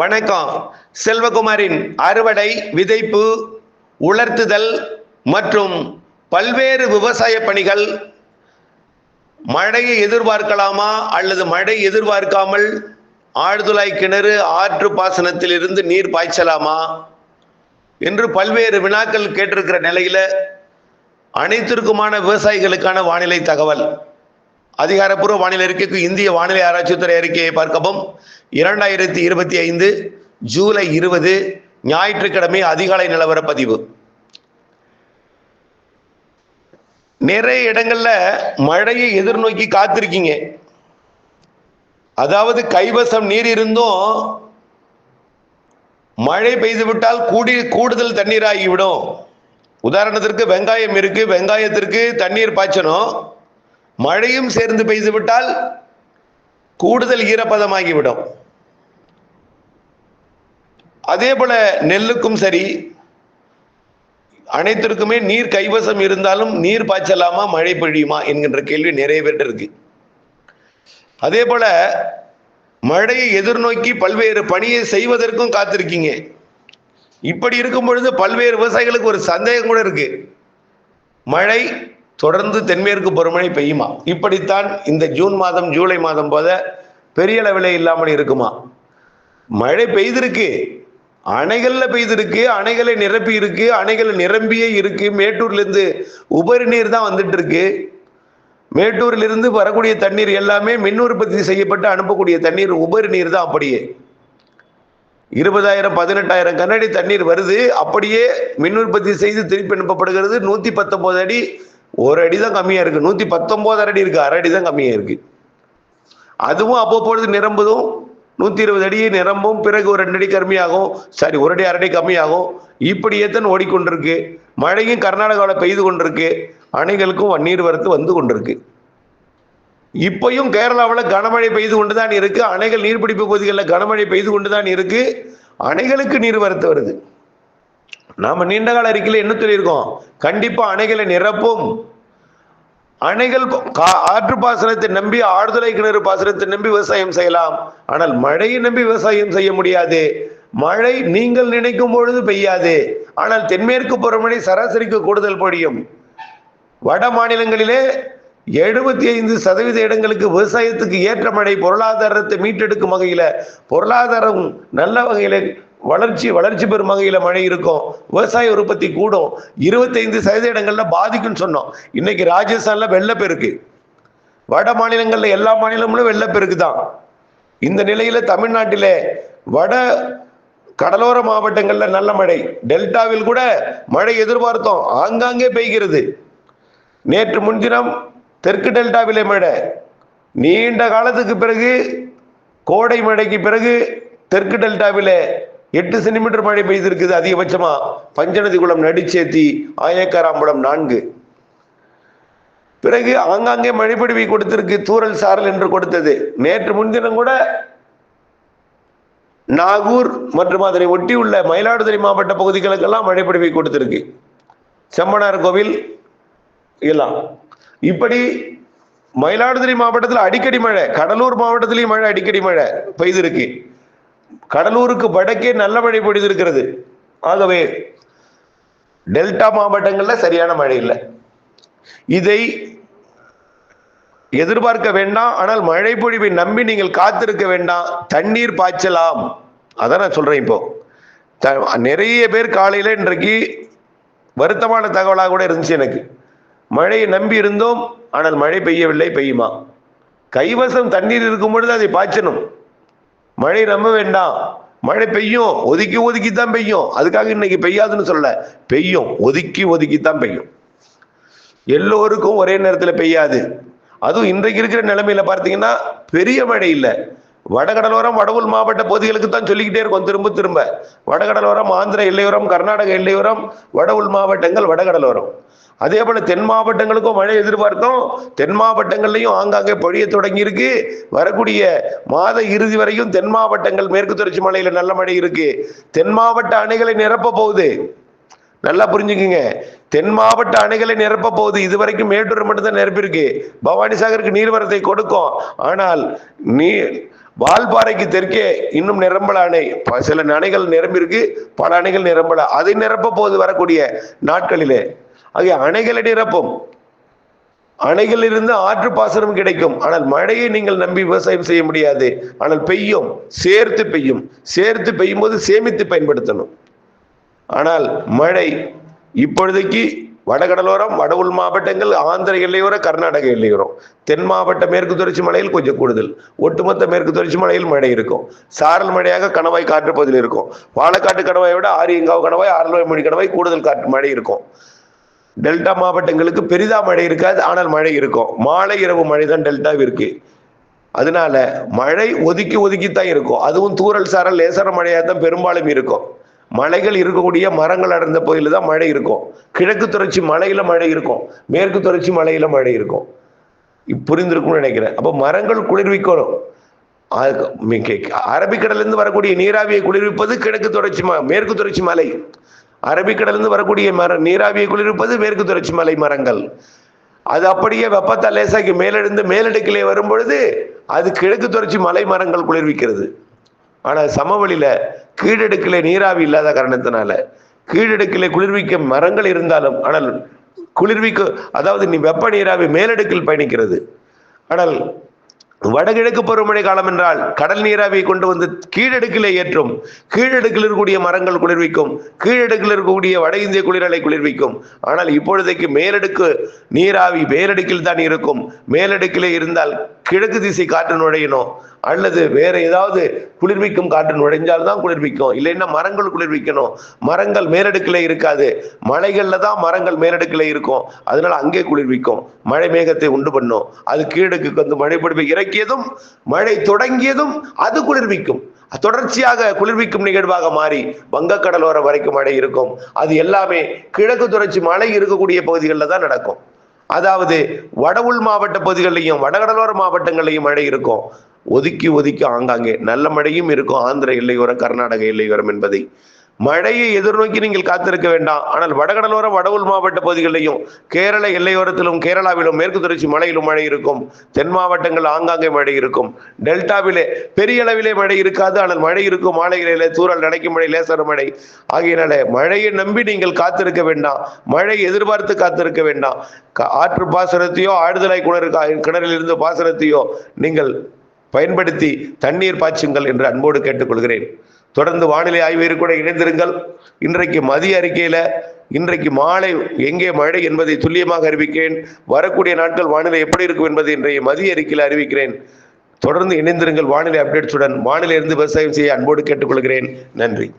வணக்கம். செல்வகுமாரின் அறுவடை விதைப்பு உலர்த்துதல் மற்றும் பல்வேறு விவசாய பணிகள் மழையை எதிர்பார்க்கலாமா அல்லது மழை எதிர்பார்க்காமல் ஆழ்துளாய் கிணறு ஆற்று பாசனத்தில் இருந்து நீர் பாய்ச்சலாமா என்று பல்வேறு வினாக்கள் கேட்டிருக்கிற நிலையில அனைத்திற்குமான விவசாயிகளுக்கான வானிலை தகவல். அதிகாரப்பூர்வ வானிலை அறிக்கைக்கு இந்திய வானிலை ஆராய்ச்சித்துறை அறிக்கையை பார்க்கவும். இரண்டாயிரத்தி இருபத்தி ஐந்து ஜூலை இருபது ஞாயிற்றுக்கிழமை அதிகாலை நிலவர பதிவு. நிறைய இடங்கள்ல மழையை எதிர்நோக்கி காத்திருக்கீங்க. அதாவது கைவசம் நீர் இருந்தும் மழை பெய்து விட்டால் கூடி கூடுதல் தண்ணீர் ஆகிவிடும் உதாரணத்திற்கு வெங்காயம் இருக்கு வெங்காயத்திற்கு தண்ணீர் பாய்ச்சணும். மழையும் சேர்ந்து பெய்துவிட்டால் கூடுதல் ஈரப்பதமாகிவிடும். அதே போல நெல்லுக்கும் சரி அனைத்திற்குமே நீர் கைவசம் இருந்தாலும் நீர் பாய்ச்சலாமா மழை பொழியுமா என்கின்ற கேள்வி நிறைய பேர்ட்ட இருக்கு. அதே போல மழையை எதிர்நோக்கி பல்வேறு பணியை செய்வதற்கும் காத்திருக்கீங்க. இப்படி இருக்கும் பொழுது பல்வேறு விவசாயிகளுக்கு ஒரு சந்தேகம் கூட இருக்கு. மழை தொடர்ந்து தென்மேற்கு பருவமழை பெய்யுமா? இப்படித்தான் இந்த ஜூன் மாதம் ஜூலை மாதம் போத பெரிய அளவில் இல்லாமல் இருக்குமா? மழை பெய்திருக்கு. அணைகளில் பெய்திருக்கு அணைகளை நிரப்பி இருக்கு அணைகள் நிரம்பியே இருக்கு. மேட்டூர்லேருந்து உபரி நீர் தான் வந்துட்டு இருக்கு மேட்டூரிலிருந்து வரக்கூடிய தண்ணீர் எல்லாமே மின் உற்பத்தி செய்யப்பட்டு அனுப்பக்கூடிய தண்ணீர் உபரி நீர் தான் அப்படியே. இருபதாயிரம் பதினெட்டாயிரம் கண்ணாடி தண்ணீர் வருது. அப்படியே மின் உற்பத்தி செய்து திருப்பி அனுப்பப்படுகிறது. நூற்றி பத்தொன்பது அடி ஒரு அடி தான் கம்மியா இருக்கு. நூத்தி பத்தொன்பது அடி இருக்கு. அரை அடி தான் கம்மியா இருக்கு. அதுவும் அவ்வப்பொழுது நிரம்புதும் நூத்தி இருபது அடி நிரம்பும் பிறகு ஒரு ரெண்டு அடி கம்மியாகும். சாரி ஒரு அடி அரை அடி கம்மியாகும். இப்படியே தான் ஓடிக்கொண்டிருக்கு. மழையும் கர்நாடகாவில் பெய்து கொண்டிருக்கு. அணைகளுக்கும் நீர் வரத்து வந்து கொண்டிருக்கு. இப்பையும் கேரளாவில் கனமழை பெய்து கொண்டு தான் இருக்கு. அணைகள் நீர்பிடிப்பு பகுதிகளில் கனமழை பெய்து கொண்டு தான் இருக்கு. அணைகளுக்கு நீர் வரத்து வருது. நாம நீண்ட கால அறிக்கையில் என்ன சொல்லியிருக்கோம்? கண்டிப்பா அணைகளை நிரப்பும். அணைகள் கா- ஆற்று பாசனத்தை நம்பி ஆழ்துளை கிணறு பாசனத்தை நம்பி விவசாயம் செய்யலாம். ஆனால் மழையை நம்பி விவசாயம் செய்ய முடியாது. மழை நீங்கள் நினைக்கும் பொழுது பெய்யாது. ஆனால் தென்மேற்கு பருவமழை சராசரிக்கு கூடுதல் பொழியும். வட மாநிலங்களிலே எழுபத்தி ஐந்து சதவீத இடங்களுக்கு விவசாயத்துக்கு ஏற்ற மழை பொருளாதாரத்தை மீட்டெடுக்கும் வகையில பொருளாதாரம் நல்ல வகையில வளர்ச்சி வளர்ச்சி பெறும் வகையில் மழை இருக்கும். விவசாய உற்பத்தி கூடும். இருபத்தைந்து சதவீத இடங்கள்ல பாதிக்கும்னு சொன்னோம். இன்னைக்கு ராஜஸ்தான்ல வெள்ளப்பெருக்கு வட மாநிலங்கள்ல எல்லா மாநிலங்களும் வெள்ளப்பெருக்கு தான். இந்த நிலையில தமிழ்நாட்டிலே வட கடலோர மாவட்டங்கள்ல நல்ல மழை. டெல்டாவில் கூட மழை எதிர்பார்த்தோம். ஆங்காங்கே பெய்கிறது. நேற்று முன்தினம் தெற்கு டெல்டாவிலே மழை. நீண்ட காலத்துக்கு பிறகு கோடை மழைக்கு பிறகு தெற்கு டெல்டாவிலே எட்டு சென்டிமீட்டர் மழை பெய்திருக்குது அதிகபட்சமா பஞ்சநதிக்குளம் நடிச்சேத்தி ஆயக்காராம்பலம் நான்கு. பிறகு ஆங்காங்கே மழைப்பொழிவை கொடுத்திருக்கு தூரல் சாரல் என்று கொடுத்தது. நேற்று முன்தினம் கூட நாகூர் மற்றும் அதனை ஒட்டியுள்ள மயிலாடுதுறை மாவட்ட பகுதிகளுக்கெல்லாம் மழைப்பொழிவை கொடுத்திருக்கு. செம்மனார் கோவில் எல்லாம். இப்படி மயிலாடுதுறை மாவட்டத்தில் அடிக்கடி மழை கடலூர் மாவட்டத்திலையும் மழை அடிக்கடி மழை பெய்திருக்கு. கடலூருக்கு வடக்கே நல்ல மழை பொழிந்திருக்கிறது. ஆகவே டெல்டா மாவட்டங்கள்ல சரியான மழை இல்லை. இதை எதிர்பார்க்க வேண்டாம். ஆனால் மழை பொழிவை நம்பி நீங்கள் காத்திருக்க வேண்டாம். தண்ணீர் பாய்ச்சலாம். அதான் நான் சொல்றேன் இப்போ. த- நிறைய பேர் காலையில இன்றைக்கு வருத்தமான தகவலாக கூட இருந்துச்சு எனக்கு. மழையை நம்பி இருந்தோம். ஆனால் மழை பெய்யவில்லை பெய்யுமா? கைவசம் தண்ணீர் இருக்கும் பொழுது அதை பாய்ச்சணும். மழை நம்ப வேண்டாம். மழை பெய்யும். ஒதுக்கி ஒதுக்கி தான் பெய்யும். அதுக்காக இன்னைக்கு பெய்யாதுன்னு சொல்ல பெய்யும். ஒதுக்கி ஒதுக்கி தான் பெய்யும். எல்லோருக்கும் ஒரே நேரத்தில் பெய்யாது. அதுவும் இன்றைக்கு இருக்கிற நிலைமையில பார்த்தீங்கன்னா பெரிய மழை இல்லை. வடகடலோரம் வடவுள் மாவட்ட பகுதிகளுக்கு தான் சொல்லிக்கிட்டே இருக்கும் திரும்ப திரும்ப. வடகடலோரம் ஆந்திர எல்லையோரம் கர்நாடக எல்லையோரம் வடவுள் மாவட்டங்கள் வடகடலோரம். அதே போல தென் மாவட்டங்களுக்கும் மழை எதிர்பார்த்தோம். தென் மாவட்டங்கள்லையும் ஆங்காங்கே பொழிய தொடங்கி இருக்கு வரக்கூடிய மாத இறுதி வரையும் தென் மாவட்டங்கள் மேற்கு தொடர்ச்சி மலையில நல்ல மழை இருக்கு. தென் மாவட்ட அணைகளை நிரப்ப போகுது. நல்லா புரிஞ்சுக்குங்க. தென் மாவட்ட அணைகளை நிரப்ப போகுது இதுவரைக்கும் மேட்டூர் மட்டும்தான் நிரப்பியிருக்கு. பவானி சாகருக்கு நீர்வரத்தை கொடுக்கும். ஆனால் நீ வால்பாறைக்கு தெற்கே இன்னும் நிரம்பல அணை. ப- சில அணைகள் நிரம்பியிருக்கு. பல அணைகள் நிரம்பல. அதை நிரப்ப போது வரக்கூடிய நாட்களிலே ஆகிய அணைகளை நிரப்பும். அணைகள் இருந்து ஆற்று பாசனம் கிடைக்கும். ஆனால் மழையை நீங்கள் நம்பி விவசாயம் செய்ய முடியாது. ஆனால் பெய்யும். சேர்த்து பெய்யும். சேர்த்து பெய்யும் போது சேமித்து பயன்படுத்தணும். ஆனால் மழை இப்பொழுதைக்கு வடகடலோரம் வட உள் மாவட்டங்கள் ஆந்திர எல்லையோர கர்நாடக எல்லையோரம். தென் மாவட்ட மேற்கு தொடர்ச்சி மலையில் கொஞ்சம் கூடுதல். ஒட்டுமொத்த மேற்கு தொடர்ச்சி மலையில் மழை இருக்கும். சாரல் மழையாக கணவாய் காற்று பகுதியில் இருக்கும். வாழக்காட்டு கணவாயை விட ஆரியங்காவு கணவாய் ஆரல்வாய்மொழி கணவாய் கூடுதல் காற்று மழை இருக்கும். டெல்டா மாவட்டங்களுக்கு பெரிதா மழை இருக்காது ஆனால் மழை இருக்கும். மாலை இரவு மழை தான் டெல்டாவிற்கு அதனால மழை ஒதுக்கி ஒதுக்கித்தான் இருக்கும். அதுவும் தூறல் சாரல் லேசான மழையாக தான் பெரும்பாலும் இருக்கும். மலைகள் இருக்கக்கூடிய மரங்கள் அடர்ந்த பகுதியில் தான் மழை இருக்கும். கிழக்கு தொடர்ச்சி மலையில மழை இருக்கும். மேற்கு தொடர்ச்சி மலையில மழை இருக்கும். புரிந்திருக்கும்னு நினைக்கிறேன். அப்போ மரங்கள் குளிர்விக்கணும். அரபிக்கடலிருந்து வரக்கூடிய நீராவியை குளிர்விப்பது கிழக்கு தொடர்ச்சி மேற்கு தொடர்ச்சி மலை. அரபிக்கடலிருந்து வரக்கூடிய மர நீராவியை குளிர்விப்பது மேற்கு தொடர்ச்சி மலை மரங்கள். அது அப்படியே வெப்பத்தால் லேசாக்கி மேலெழுந்து மேலடுக்கிலே வரும் பொழுது அது கிழக்கு தொடர்ச்சி மலை மரங்கள் குளிர்விக்கிறது. ஆனால் சமவெளியில கீழடுக்கில் நீராவி இல்லாத காரணத்தினால கீழடுக்கில் குளிர்விக்க மரங்கள் இருந்தாலும் ஆனால் குளிர்விக்க அதாவது நீ வெப்ப நீராவி மேலடுக்கில் பயணிக்கிறது. ஆனால் வடகிழக்கு பருவமழை காலம் என்றால் கடல் நீராவியை கொண்டு வந்து கீழடுக்கிலே ஏற்றும் கீழடுக்கில் இருக்கக்கூடிய மரங்கள் குளிர்விக்கும் கீழடுக்கில் இருக்கக்கூடிய வட இந்திய குளிரலை குளிர்விக்கும். ஆனால் இப்பொழுதைக்கு மேலடுக்கு நீராவி மேலடுக்கில் தான் இருக்கும். மேலடுக்கிலே இருந்தால் கிழக்கு திசை காற்று நுழையணும் அல்லது வேற ஏதாவது குளிர்விக்கும் காற்று நுழைஞ்சால் தான் குளிர்விக்கும். இல்லைன்னா மரங்கள் குளிர்விக்கணும். மரங்கள் மேலடுக்கில் இருக்காது. மலைகளில் தான் மரங்கள் மேலடுக்கில் இருக்கும். அதனால அங்கே குளிர்விக்கும். மழை மேகத்தை உண்டு பண்ணும். அது கீழடுக்கு வந்து மழை பொழிவு இறக்கியதும் மழை தொடங்கியதும் அது குளிர்விக்கும். தொடர்ச்சியாக குளிர்விக்கும் நிகழ்வாக மாறி வங்கக்கடலோரம் வரைக்கும் மழை இருக்கும். அது எல்லாமே கிழக்கு தொடர்ச்சி மழை இருக்கக்கூடிய பகுதிகளில் தான் நடக்கும். அதாவது வட உள் மாவட்ட பகுதிகளிலையும் வடகடலோர மாவட்டங்களையும் மழை இருக்கும். ஒதுக்கி ஒதுக்கி ஆங்காங்கே. நல்ல மழையும் இருக்கும் ஆந்திர எல்லையோரம் கர்நாடக எல்லையோரம் என்பதை. மழையை எதிர்நோக்கி நீங்கள் காத்திருக்க வேண்டாம். ஆனால் வடகடலோர வட மாவட்ட பகுதிகளிலும் கேரள எல்லையோரத்திலும் கேரளாவிலும் மேற்கு தொடர்ச்சி மலையிலும் மழை இருக்கும். தென் மாவட்டங்கள் ஆங்காங்கே மழை இருக்கும். டெல்டாவிலே பெரிய அளவிலே மழை இருக்காது. ஆனால் மழை இருக்கும் மாலைகளிலே தூறல் நடைக்கும் மழை லேசர மழை. ஆகியனால மழையை நம்பி நீங்கள் காத்திருக்க வேண்டாம். மழை எதிர்பார்த்து காத்திருக்க வேண்டாம். கா- ஆற்று பாசனத்தையோ ஆடுதலாய் கிணறு கிணறில் இருந்து பாசனத்தையோ நீங்கள் பயன்படுத்தி தண்ணீர் பாய்ச்சுங்கள் என்று அன்போடு கேட்டுக்கொள்கிறேன். தொடர்ந்து வானிலை ஆய்வு கூட இணைந்திருங்கள். இன்றைக்கு மதிய அறிக்கையில இன்றைக்கு மாலை எங்கே மழை என்பதை துல்லியமாக அறிவிக்கிறேன். வரக்கூடிய நாட்கள் வானிலை எப்படி இருக்கும் என்பதை இன்றைய மதிய அறிக்கையில் அறிவிக்கிறேன். தொடர்ந்து இணைந்திருங்கள் வானிலை அப்டேட்ஸுடன். வானிலை இருந்து விவசாயம் செய்ய அன்போடு கேட்டுக்கொள்கிறேன். நன்றி.